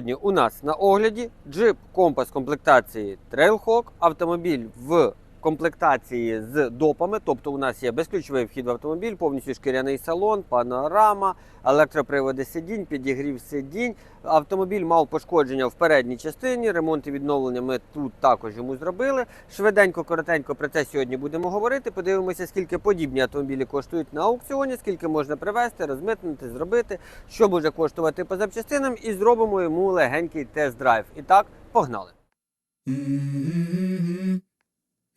Сьогодні у нас на огляді джип компас комплектації Trailhawk, автомобіль в комплектації з допами, тобто у нас є безключовий вхід в автомобіль, повністю шкіряний салон, панорама, електроприводи сидінь, підігрів сидінь. Автомобіль мав пошкодження в передній частині. Ремонт і відновлення ми тут також йому зробили. Швиденько, коротенько про це сьогодні будемо говорити. Подивимося, скільки подібні автомобілі коштують на аукціоні, скільки можна привезти, розмитнити, зробити, що може коштувати по запчастинам, і зробимо йому легенький тест-драйв. І так, погнали.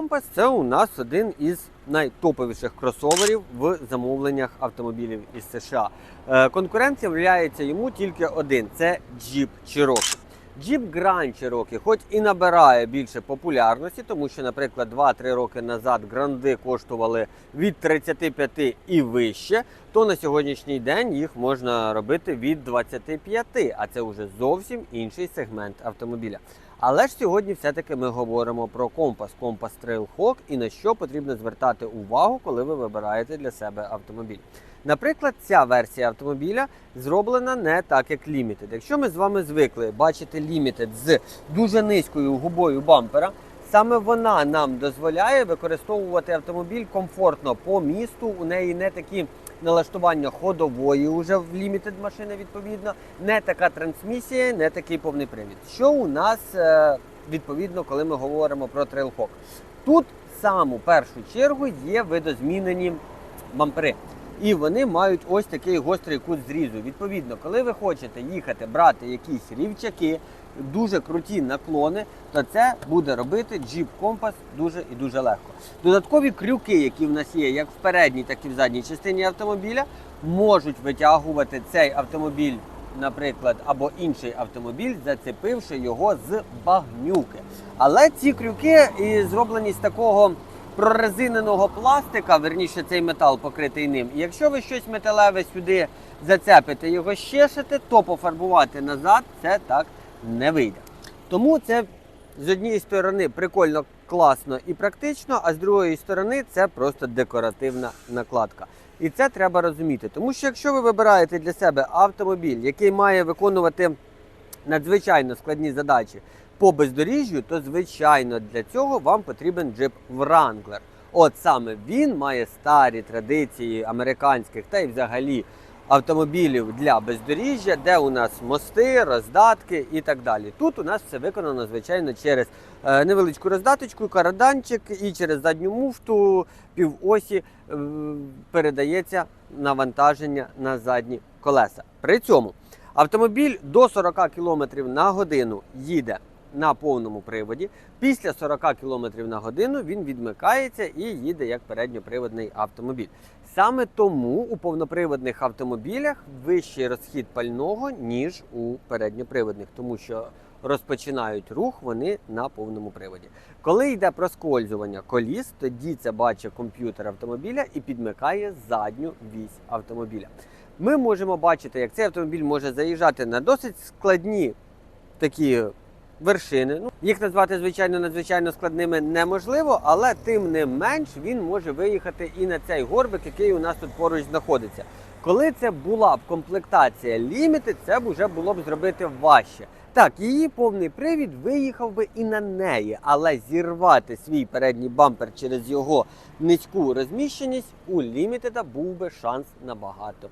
Compass це у нас один із найтоповіших кросоверів в замовленнях автомобілів із США. Е, Конкурент являється йому тільки один це Jeep Cherokee. Jeep Grand Cherokee хоч і набирає більше популярності, тому що, наприклад, 2-3 роки назад гранди коштували від 35 і вище, то на сьогоднішній день їх можна робити від 25, а це вже зовсім інший сегмент автомобіля. Але ж сьогодні все-таки ми говоримо про компас, компас Trailhawk і на що потрібно звертати увагу, коли ви вибираєте для себе автомобіль. Наприклад, ця версія автомобіля зроблена не так, як Limited. Якщо ми з вами звикли бачити Limited з дуже низькою губою бампера, саме вона нам дозволяє використовувати автомобіль комфортно по місту. У неї не такі налаштування ходової уже в Limited машини, відповідно, не така трансмісія, не такий повний привід. Що у нас е, відповідно, коли ми говоримо про Trailhawk? Тут саму першу чергу є видозмінені бампери. І вони мають ось такий гострий кут зрізу. Відповідно, коли ви хочете їхати, брати якісь рівчаки, дуже круті наклони, то це буде робити Jeep Compass дуже і дуже легко. Додаткові крюки, які в нас є, як в передній, так і в задній частині автомобіля, можуть витягувати цей автомобіль, наприклад, або інший автомобіль, зацепивши його з багнюки. Але ці крюки зроблені з такого прорезиненого пластика, верніше цей метал покритий ним. І якщо ви щось металеве сюди зацепите, його щешите, то пофарбувати назад це так не вийде. Тому це з однієї сторони прикольно, класно і практично, а з другої сторони це просто декоративна накладка. І це треба розуміти. Тому що якщо ви вибираєте для себе автомобіль, який має виконувати надзвичайно складні задачі по бездоріжжю, то звичайно для цього вам потрібен джип Wrangler. От саме він має старі традиції американських та й взагалі автомобілів для бездоріжжя, де у нас мости, роздатки і так далі. Тут у нас все виконано, звичайно, через е, невеличку роздаточку, караданчик і через задню муфту півосі е, передається навантаження на задні колеса. При цьому автомобіль до 40 км на годину їде на повному приводі. Після 40 км на годину він відмикається і їде як передньоприводний автомобіль. Саме тому у повноприводних автомобілях вищий розхід пального, ніж у передньоприводних, тому що розпочинають рух вони на повному приводі. Коли йде проскользування коліс, тоді це бачить комп'ютер автомобіля і підмикає задню вісь автомобіля. Ми можемо бачити, як цей автомобіль може заїжджати на досить складні такі вершини. Ну, їх назвати, звичайно, надзвичайно складними неможливо, але тим не менш він може виїхати і на цей горбик, який у нас тут поруч знаходиться. Коли це була б комплектація Limited, це б вже було б зробити важче. Так, її повний привід виїхав би і на неї, але зірвати свій передній бампер через його низьку розміщеність у лімітеда був би шанс набагато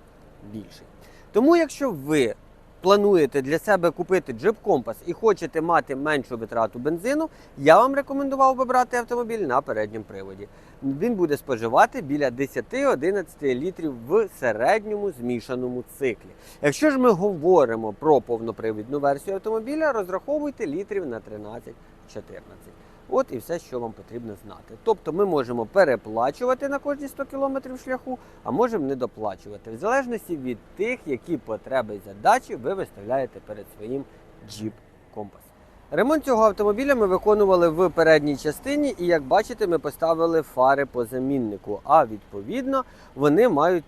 більший. Тому, якщо ви плануєте для себе купити Jeep Compass і хочете мати меншу витрату бензину, я вам рекомендував би брати автомобіль на передньому приводі. Він буде споживати біля 10-11 літрів в середньому змішаному циклі. Якщо ж ми говоримо про повнопривідну версію автомобіля, розраховуйте літрів на 13-14. От і все, що вам потрібно знати. Тобто ми можемо переплачувати на кожні 100 км шляху, а можемо не доплачувати, в залежності від тих, які потреби і задачі ви виставляєте перед своїм Jeep Compass. Ремонт цього автомобіля ми виконували в передній частині, і як бачите, ми поставили фари по заміннику. А відповідно вони мають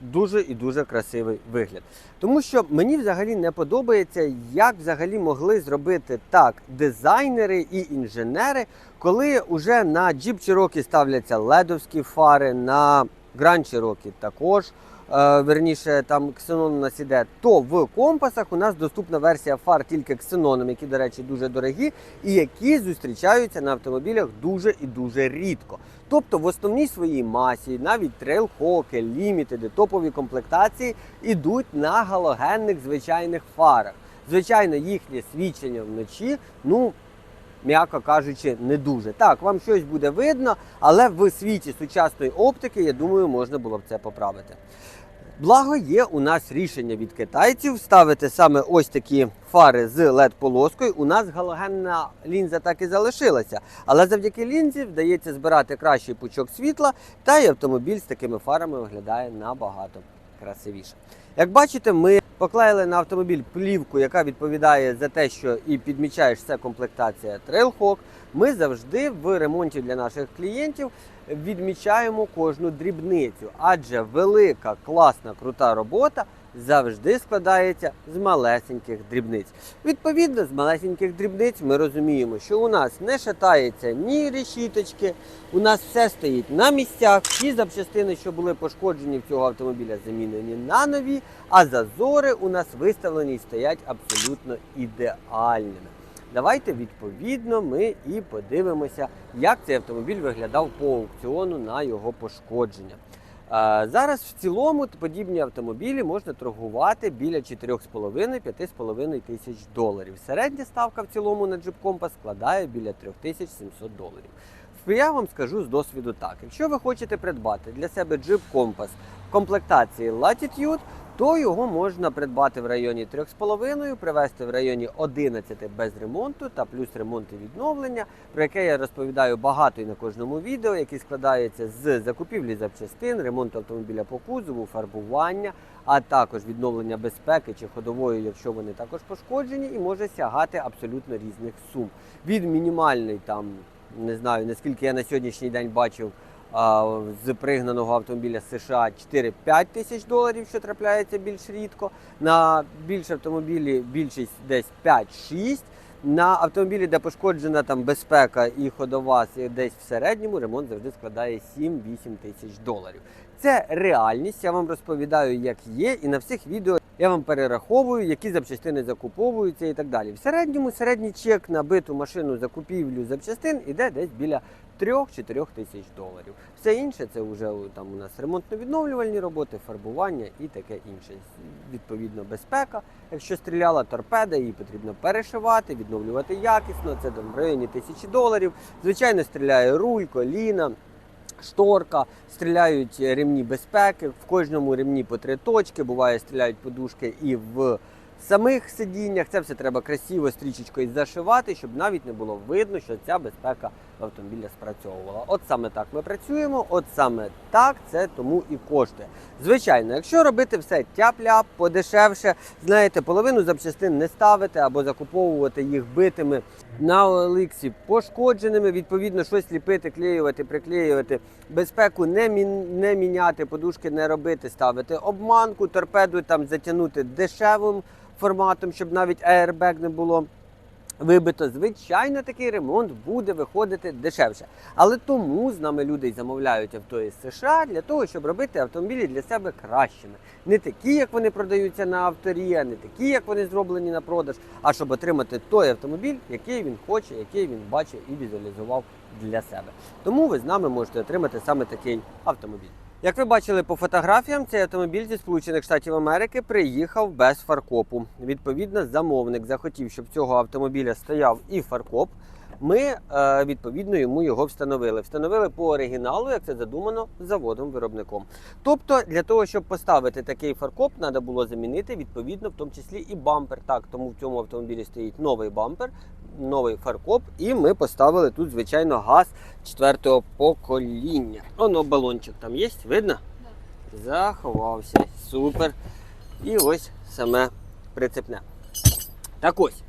дуже і дуже красивий вигляд. Тому що мені взагалі не подобається, як взагалі могли зробити так дизайнери і інженери, коли вже на Cherokee ставляться ледовські фари, на Grand Cherokee також. Е, Верніше там ксенон у нас іде, то в компасах у нас доступна версія фар тільки ксеноном, які, до речі, дуже дорогі, і які зустрічаються на автомобілях дуже і дуже рідко. Тобто в основній своїй масі, навіть трейлхоки, лімітеди, топові комплектації ідуть на галогенних звичайних фарах. Звичайно, їхнє свідчення вночі, ну, м'яко кажучи, не дуже. Так, вам щось буде видно, але в світі сучасної оптики, я думаю, можна було б це поправити. Благо є у нас рішення від китайців ставити саме ось такі фари з led полоскою. У нас галогенна лінза так і залишилася, але завдяки лінзі вдається збирати кращий пучок світла, та й автомобіль з такими фарами виглядає набагато красивіше. Як бачите, ми поклеїли на автомобіль плівку, яка відповідає за те, що і підмічаєш це комплектація Trailhawk. Ми завжди в ремонті для наших клієнтів відмічаємо кожну дрібницю, адже велика, класна, крута робота завжди складається з малесеньких дрібниць. Відповідно, з малесеньких дрібниць ми розуміємо, що у нас не шатається ні решіточки, у нас все стоїть на місцях. Всі запчастини, що були пошкоджені в цього автомобіля, замінені на нові, а зазори у нас виставлені і стоять абсолютно ідеальними. Давайте відповідно ми і подивимося, як цей автомобіль виглядав по аукціону на його пошкодження. Зараз в цілому подібні автомобілі можна торгувати біля 4,5-5,5 тисяч доларів. Середня ставка в цілому на Jeep Compass складає біля 3700 доларів. Я вам скажу з досвіду так: якщо ви хочете придбати для себе Jeep Compass в комплектації Latitude, то його можна придбати в районі 3,5, привезти в районі 11 без ремонту та плюс ремонт і відновлення, про яке я розповідаю багато і на кожному відео, які складаються з закупівлі запчастин, ремонту автомобіля по кузову, фарбування, а також відновлення безпеки чи ходової, якщо вони також пошкоджені, і може сягати абсолютно різних сум. Від мінімальної там не знаю наскільки я на сьогоднішній день бачив з пригнаного автомобіля США 4-5 тисяч доларів, що трапляється більш рідко. На більш автомобілі більшість десь 5-6. На автомобілі, де пошкоджена там безпека і ходова десь в середньому, ремонт завжди складає 7-8 тисяч доларів. Це реальність, я вам розповідаю, як є, і на всіх відео я вам перераховую, які запчастини закуповуються і так далі. В середньому середній чек на биту машину закупівлю запчастин іде десь біля 3-4 тисяч доларів. Все інше це вже там у нас ремонтно-відновлювальні роботи, фарбування і таке інше. Відповідно, безпека. Якщо стріляла торпеда, її потрібно перешивати, відновлювати якісно. Це там в районі тисячі доларів. Звичайно, стріляє руль, коліна. Шторка, стріляють ремні безпеки, в кожному ремні по три точки, буває, стріляють подушки і в самих сидіннях. Це все треба красиво стрічечкою зашивати, щоб навіть не було видно, що ця безпека автомобіля спрацьовувала. От саме так ми працюємо, от саме так це тому і коштує. Звичайно, якщо робити все тяп-ляп, подешевше, знаєте, половину запчастин не ставити або закуповувати їх битими на Олексі пошкодженими, відповідно, щось ліпити, клеювати, приклеювати, безпеку не, мін, не міняти, подушки не робити, ставити обманку, торпеду там затягнути дешевим форматом, щоб навіть аербек не було вибито, звичайно, такий ремонт буде виходити дешевше. Але тому з нами люди й замовляють авто із США для того, щоб робити автомобілі для себе кращими. Не такі, як вони продаються на авторі, а не такі, як вони зроблені на продаж, а щоб отримати той автомобіль, який він хоче, який він бачить і візуалізував для себе. Тому ви з нами можете отримати саме такий автомобіль. Як ви бачили по фотографіям, цей автомобіль зі Сполучених Штатів Америки приїхав без фаркопу. Відповідно, замовник захотів, щоб цього автомобіля стояв і фаркоп. Ми е, відповідно йому його встановили. Встановили по оригіналу, як це задумано заводом-виробником. Тобто, для того, щоб поставити такий фаркоп, треба було замінити відповідно, в тому числі і бампер. Так, тому в цьому автомобілі стоїть новий бампер, новий фаркоп, і ми поставили тут, звичайно, газ четвертого покоління. Оно балончик там є, видно? Заховався. Супер. І ось саме прицепне. Так ось.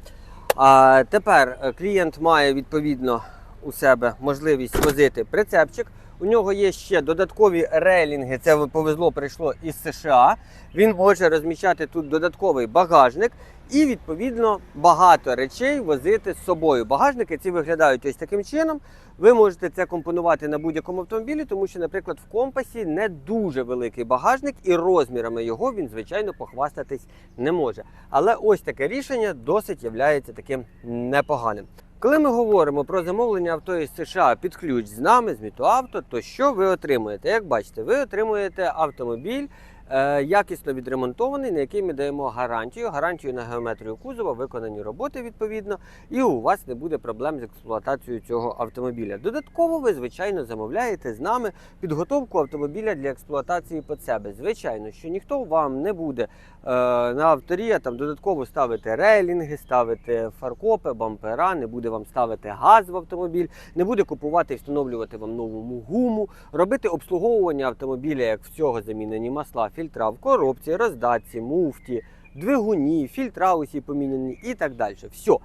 А тепер е, клієнт має відповідно у себе можливість возити прицепчик. У нього є ще додаткові рейлінги. Це повезло, прийшло із США. Він може розміщати тут додатковий багажник і відповідно багато речей возити з собою. Багажники ці виглядають ось таким чином. Ви можете це компонувати на будь-якому автомобілі, тому що, наприклад, в компасі не дуже великий багажник, і розмірами його він, звичайно, похвастатись не може. Але ось таке рішення досить являється таким непоганим. Коли ми говоримо про замовлення авто із США під ключ з нами, з Мітуавто, то що ви отримуєте? Як бачите, ви отримуєте автомобіль. Е, Якісно відремонтований, на який ми даємо гарантію, гарантію на геометрію кузова, виконані роботи відповідно, і у вас не буде проблем з експлуатацією цього автомобіля. Додатково ви, звичайно, замовляєте з нами підготовку автомобіля для експлуатації під себе. Звичайно, що ніхто вам не буде на авторі там додатково ставити рейлінги, ставити фаркопи, бампера, не буде вам ставити газ в автомобіль, не буде купувати і встановлювати вам нову гуму, робити обслуговування автомобіля, як в цього замінені масла, фільтра в коробці, роздатці, муфті, двигуні, фільтра усі поміняні і так далі. Все.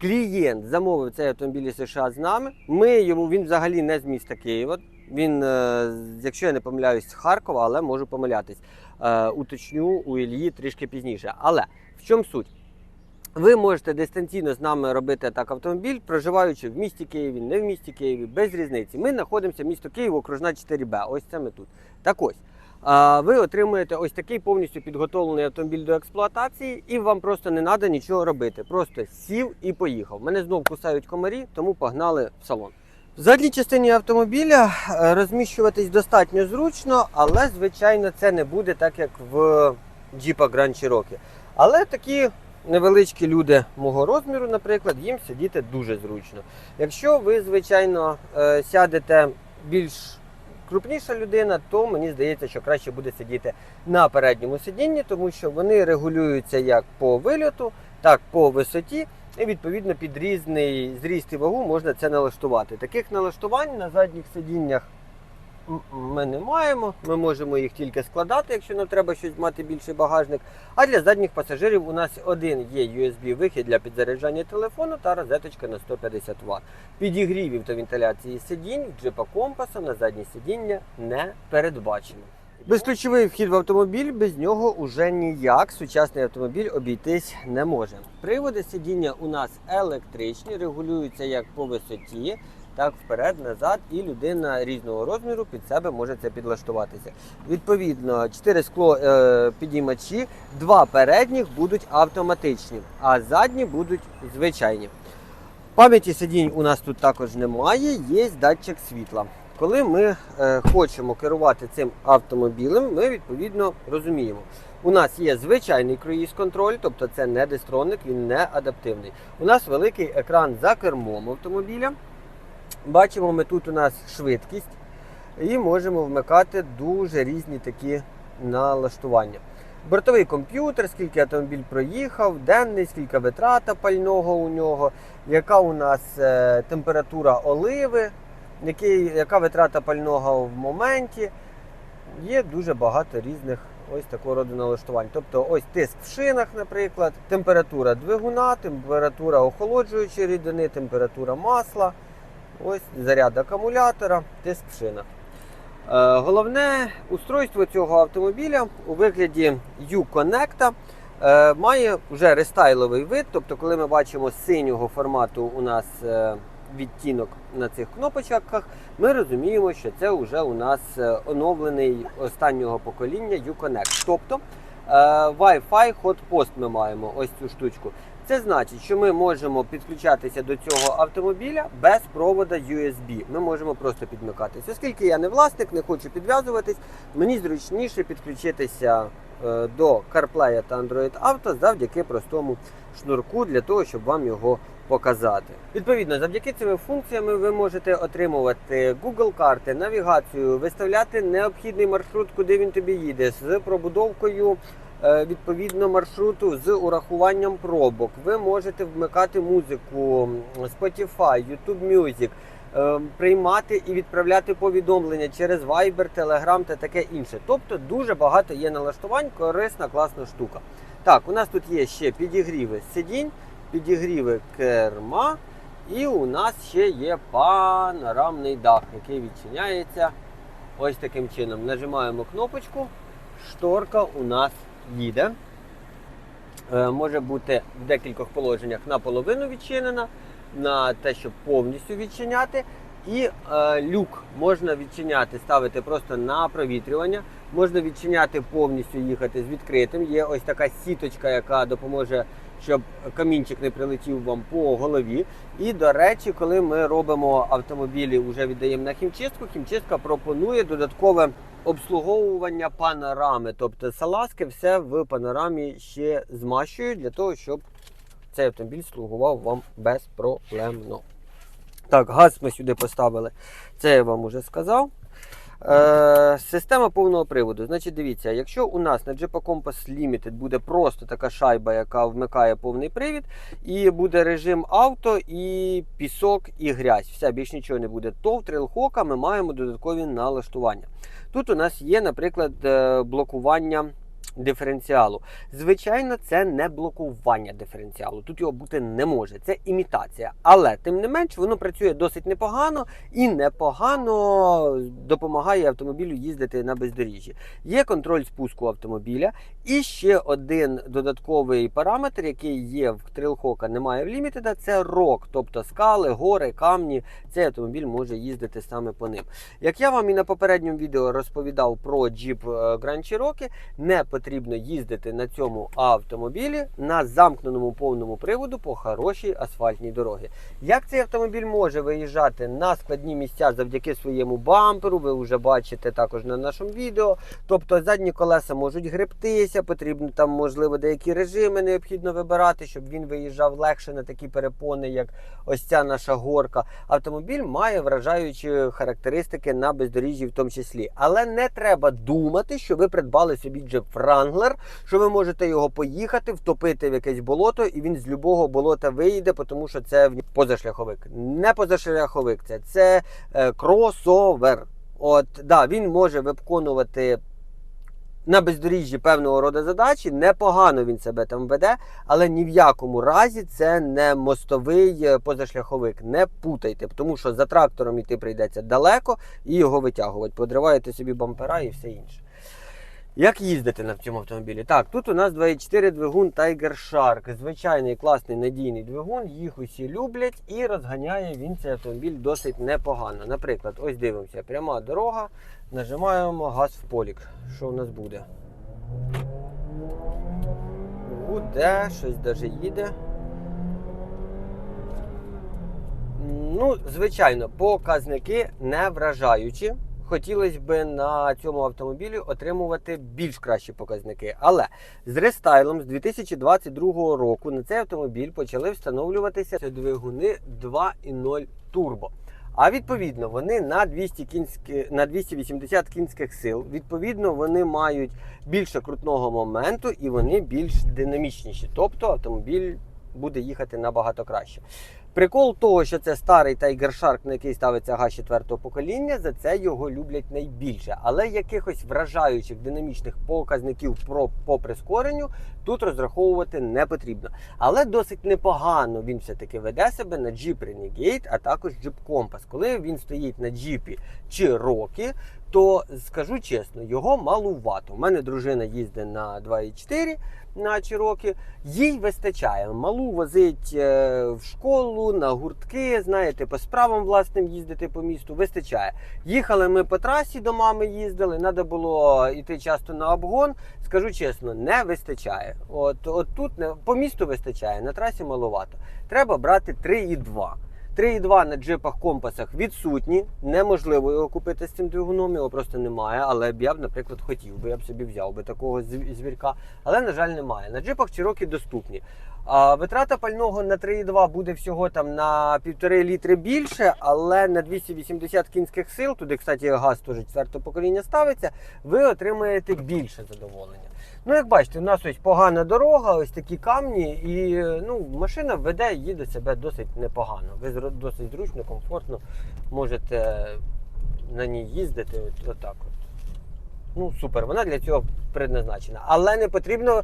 Клієнт замовив цей автомобіль із США з нами. Ми йому він взагалі не з міста Києва. Він, е, якщо я не помиляюсь, з Харкова, але можу помилятись. Е, Уточню у Ільї трішки пізніше. Але в чому суть? Ви можете дистанційно з нами робити так автомобіль, проживаючи в місті Києві, не в місті Києві, без різниці. Ми знаходимося в місто Київ, окружна 4Б. Ось це ми тут. Так ось. Ви отримуєте ось такий повністю підготовлений автомобіль до експлуатації, і вам просто не треба нічого робити. Просто сів і поїхав. Мене знов кусають комарі, тому погнали в салон. В задній частині автомобіля е, розміщуватись достатньо зручно, але звичайно це не буде так, як в Jeep Grand Cherokee. Але такі невеличкі люди мого розміру, наприклад, їм сидіти дуже зручно. Якщо ви, звичайно, е, сядете більш крупніша людина, то мені здається, що краще буде сидіти на передньому сидінні, тому що вони регулюються як по вильоту, так по висоті. І відповідно під різний зріст і вагу можна це налаштувати. Таких налаштувань на задніх сидіннях ми не маємо. Ми можемо їх тільки складати, якщо нам треба щось мати більший багажник. А для задніх пасажирів у нас один є USB-вихід для підзаряджання телефону та розеточка на 150 Вт. Підігрівів та вентиляції сидінь джипа компаса на заднє сидіння не передбачено. Безключовий вхід в автомобіль, без нього уже ніяк сучасний автомобіль обійтись не може. Приводи сидіння у нас електричні, регулюються як по висоті, так вперед, назад, і людина різного розміру під себе може це підлаштуватися. Відповідно, 4 скло е, підіймачі, два передніх будуть автоматичні, а задні будуть звичайні. Пам'яті сидінь у нас тут також немає, є датчик світла. Коли ми е, хочемо керувати цим автомобілем, ми відповідно розуміємо. У нас є звичайний круїз-контроль, тобто це не дестронник, він не адаптивний. У нас великий екран за кермом автомобіля. Бачимо, ми тут у нас швидкість і можемо вмикати дуже різні такі налаштування. Бортовий комп'ютер, скільки автомобіль проїхав, денний, скільки витрата пального у нього, яка у нас е, температура оливи, який, яка витрата пального в моменті. Є дуже багато різних ось такого роду налаштувань. Тобто ось тиск в шинах, наприклад, температура двигуна, температура охолоджуючої рідини, температура масла, ось заряд акумулятора, тиск в шинах. Е, Головне устройство цього автомобіля у вигляді U-Connect. Е, має вже рестайловий вид, тобто, коли ми бачимо синього формату у нас е, відтінок на цих кнопочках, ми розуміємо, що це вже у нас е, оновлений останнього покоління Uconnect. Тобто е, Wi-Fi Hotpost ми маємо ось цю штучку. Це значить, що ми можемо підключатися до цього автомобіля без провода USB. Ми можемо просто підмикатися. Оскільки я не власник, не хочу підв'язуватись, мені зручніше підключитися е, до CarPlay та Android Auto завдяки простому шнурку для того, щоб вам його показати. Відповідно, завдяки цими функціями ви можете отримувати Google карти, навігацію, виставляти необхідний маршрут, куди він тобі їде, з пробудовкою е, відповідно маршруту з урахуванням пробок. Ви можете вмикати музику, Spotify, YouTube Music, е, приймати і відправляти повідомлення через Viber, Telegram та таке інше. Тобто дуже багато є налаштувань, корисна, класна штука. Так, у нас тут є ще підігріви сидінь, підігріви керма, і у нас ще є панорамний дах, який відчиняється ось таким чином. Нажимаємо кнопочку, шторка у нас їде. Е, може бути в декількох положеннях наполовину відчинена, на те, щоб повністю відчиняти. І е, люк можна відчиняти, ставити просто на провітрювання. Можна відчиняти повністю їхати з відкритим. Є ось така сіточка, яка допоможе, щоб камінчик не прилетів вам по голові. І до речі, коли ми робимо автомобілі, вже віддаємо на хімчистку, хімчистка пропонує додаткове обслуговування панорами. Тобто салазки все в панорамі ще змащують для того, щоб цей автомобіль слугував вам безпроблемно. Так, газ ми сюди поставили. Це я вам уже сказав. Е, система повного приводу. Значить, дивіться, якщо у нас на Jeep Compass Limited буде просто така шайба, яка вмикає повний привід, і буде режим авто, і пісок, і грязь. Все, більш нічого не буде. То в Trailhawk ми маємо додаткові налаштування. Тут у нас є, наприклад, е, блокування диференціалу. Звичайно, це не блокування диференціалу. Тут його бути не може. Це імітація. Але тим не менш воно працює досить непогано і непогано допомагає автомобілю їздити на бездоріжжі. Є контроль спуску автомобіля. І ще один додатковий параметр, який є в Trailhawk, немає в Limited, це рок, тобто скали, гори, камні. Цей автомобіль може їздити саме по ним. Як я вам і на попередньому відео розповідав про Jeep е, Grand Cherokee, не потрібно їздити на цьому автомобілі на замкненому повному приводу по хорошій асфальтній дорогі. Як цей автомобіль може виїжджати на складні місця завдяки своєму бамперу, ви вже бачите також на нашому відео. Тобто задні колеса можуть гребтися, потрібно там, можливо, деякі режими необхідно вибирати, щоб він виїжджав легше на такі перепони, як ось ця наша горка. Автомобіль має вражаючі характеристики на бездоріжжі в тому числі. Але не треба думати, що ви придбали собі Jeep Wrangler, що ви можете його поїхати, втопити в якесь болото, і він з любого болота виїде, тому що це позашляховик. Не позашляховик, це, це е, кросовер. От, да, він може виконувати на бездоріжжі певного роду задачі. Непогано він себе там веде, але ні в якому разі це не мостовий е, позашляховик. Не путайте, тому що за трактором йти прийдеться далеко і його витягувати. Подриваєте собі бампера і все інше. Як їздити на цьому автомобілі? Так, тут у нас 2.4 двигун Tiger Shark. Звичайний класний надійний двигун, їх усі люблять і розганяє він цей автомобіль досить непогано. Наприклад, ось дивимося, пряма дорога, нажимаємо газ в полік. Що у нас буде? Гуде, щось даже їде. Ну, звичайно, показники не вражаючі. Хотілося б на цьому автомобілі отримувати більш кращі показники. Але з рестайлом з 2022 року на цей автомобіль почали встановлюватися двигуни 2.0 турбо. А відповідно, вони на 200 кінські, на 280 кінських сил. Відповідно, вони мають більше крутного моменту і вони більш динамічніші. Тобто автомобіль буде їхати набагато краще. Прикол того, що це старий Tiger Shark, на який ставиться газ 4 покоління, за це його люблять найбільше. Але якихось вражаючих динамічних показників про, по прискоренню тут розраховувати не потрібно. Але досить непогано він все-таки веде себе на Jeep Renegade, а також Jeep Compass. Коли він стоїть на Jeep Cherokee, то скажу чесно, його малувато. У мене дружина їздить на 2,4 на Cherokee, їй вистачає. Малу возить е, в школу, на гуртки, знаєте, по справам власним їздити по місту, вистачає. Їхали ми по трасі до мами їздили, треба було йти часто на обгон. Скажу чесно, не вистачає. От, от тут не, по місту вистачає, на трасі маловато. Треба брати 3,2. 3,2 на джипах компасах відсутні. Неможливо його купити з цим двигуном, його просто немає. Але я б, наприклад, хотів би, я б собі взяв би такого звірка. Але, на жаль, немає. На джипах Cherokee доступні. А витрата пального на 3,2 буде всього там на 1,5 літри більше, але на 280 кінських сил, туди, кстати, газ теж четвертого покоління ставиться, ви отримаєте більше задоволення. Ну, як бачите, у нас ось погана дорога, ось такі камні, і ну, машина веде, їде себе досить непогано. Ви досить зручно, комфортно можете на ній їздити. От, отак от. Ну, супер, вона для цього предназначена. Але не потрібно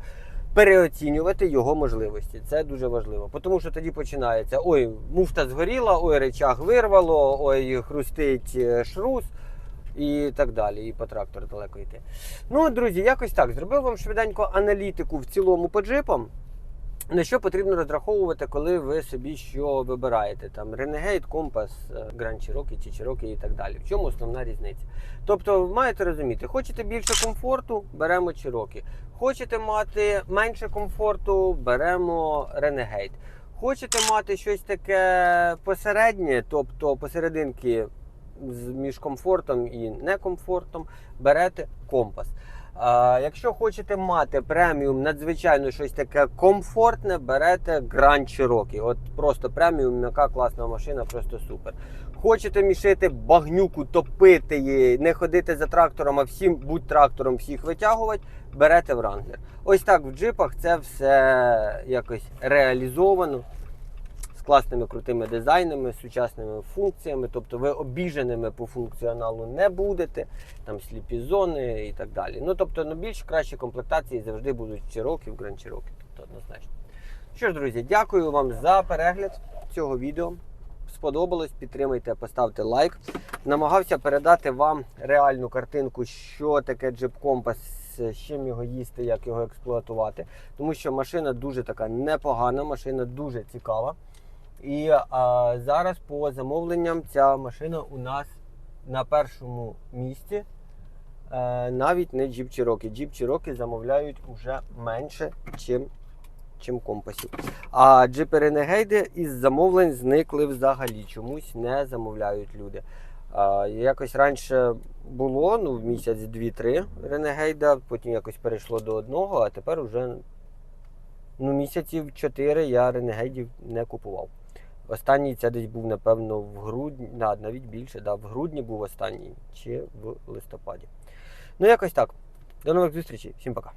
переоцінювати його можливості. Це дуже важливо. Тому що тоді починається: ой, муфта згоріла, ой, речах вирвало, ой, хрустить е, шрус і так далі. І по трактору далеко йти. Ну, друзі, якось так. Зробив вам швиденько аналітику в цілому по джипам. На що потрібно розраховувати, коли ви собі що вибираєте? Там Compass, е, Grand Cherokee чи Cherokee і так далі. В чому основна різниця? Тобто, маєте розуміти, хочете більше комфорту, беремо Cherokee. Хочете мати менше комфорту, беремо Renegade. Хочете мати щось таке посереднє, тобто посерединки між комфортом і некомфортом, берете компас. А, якщо хочете мати преміум, надзвичайно щось таке комфортне, берете Grand Cherokee. От просто преміум, яка класна машина, просто супер. Хочете мішити багнюку, топити її, не ходити за трактором, а всім будь трактором всіх витягувати, берете Wrangler. Ось так в джипах це все якось реалізовано класними крутими дизайнами, сучасними функціями. Тобто ви обіженими по функціоналу не будете, там сліпі зони і так далі. Ну тобто, ну, більш кращі комплектації завжди будуть Cherokee, в Grand тобто однозначно. Що ж, друзі, дякую вам за перегляд цього відео. Сподобалось, підтримайте, поставте лайк. Намагався передати вам реальну картинку, що таке Compass, з чим його їсти, як його експлуатувати. Тому що машина дуже така непогана, машина дуже цікава. І а, зараз по замовленням ця машина у нас на першому місці. Е, навіть не Jeep Cherokee. Jeep Cherokee замовляють уже менше, чим, чим компасів. А джипи Renegade із замовлень зникли взагалі. Чомусь не замовляють люди. А, якось раніше було, ну, в місяць 2-3 Renegade, потім якось перейшло до одного, а тепер уже ну, місяців 4 я Renegade не купував. Останній це десь був, напевно, в грудні, навіть більше, да, в грудні був останній, чи в листопаді. Ну, якось так. До нових зустрічей. Всім пока.